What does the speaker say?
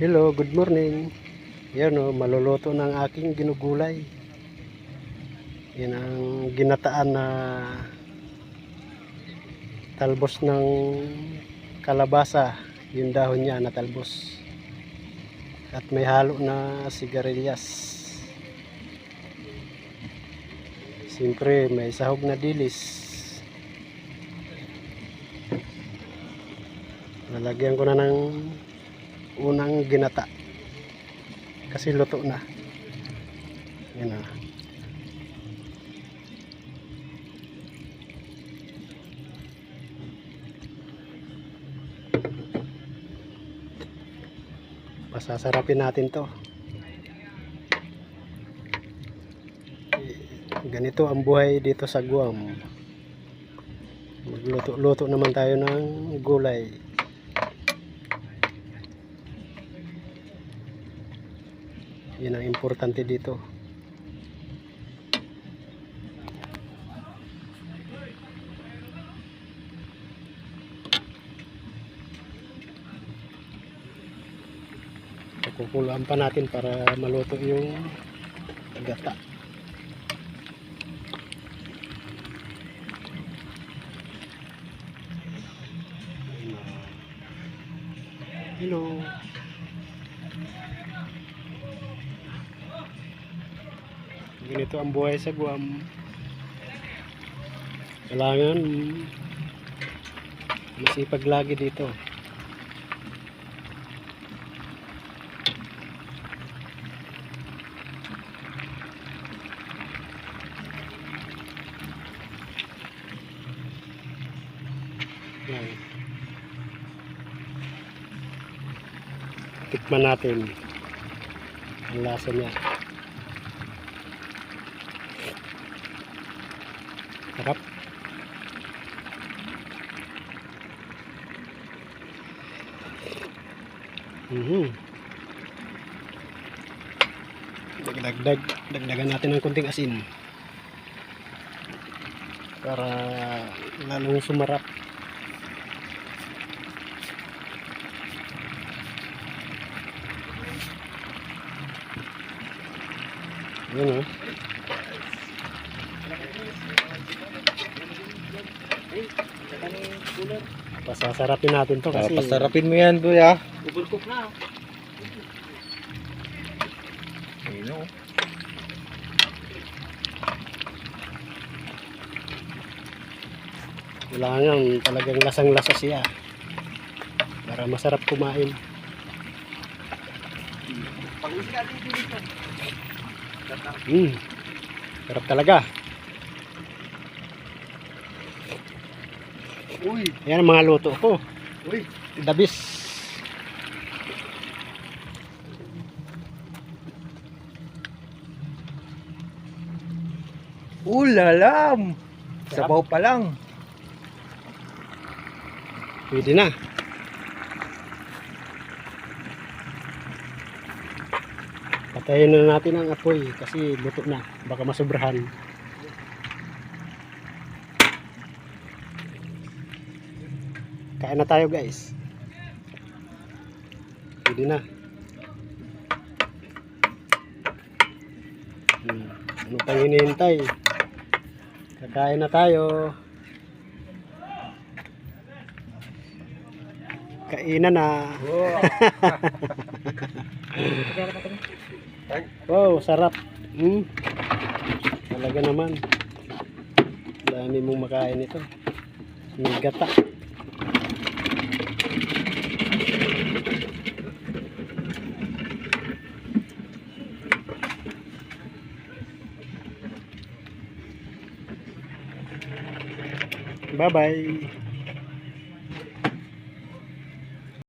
Hello, good morning. Yan o, maluluto ng aking ginugulay. Yan ang ginataan na talbos ng kalabasa. Yung dahon niya na talbos. At may halo na sigarilyas. Siyempre, may sahog na dilis. Lalagyan ko na ng unang ginata. Kasi luto na. Yan na. Pasasarapin natin to. Ganito ang buhay dito sa Guam. Magluto-luto naman tayo ng gulay Yan ang importante dito. Kukulaan pa natin para maluto yung gata. Hello. Ganito ang buhay sa Guam. Kailangan masipag lagi dito. Yan. tikman natin ang lasa niya Sarap. Mhm. Dagdag, dagdagan natin ng konting asin. Para lalong sumarap. Yun oh. Pasasarapin natin to kasi Pasarapin mo yan, kuya. Overcook na. Ayun o. kailangan talagang lasang-lasa siya para masarap kumain. Pag-uwi ka dito dito. Mm. Sarap talaga. Uy, Yan ang mga luto ko. uy. Dabis. Ulalam! Sabaw pa lang. Pwede na. Patayin na natin ang apoy kasi luto na. Baka masobrahan. Kain na tayo guys. Pwede na. Hmm. Ano pang hinihintay? Kakain na tayo. Kainan na. Wow, sarap. Hmm. Talaga naman. Dami mong makain ito. May gata. Bye-bye.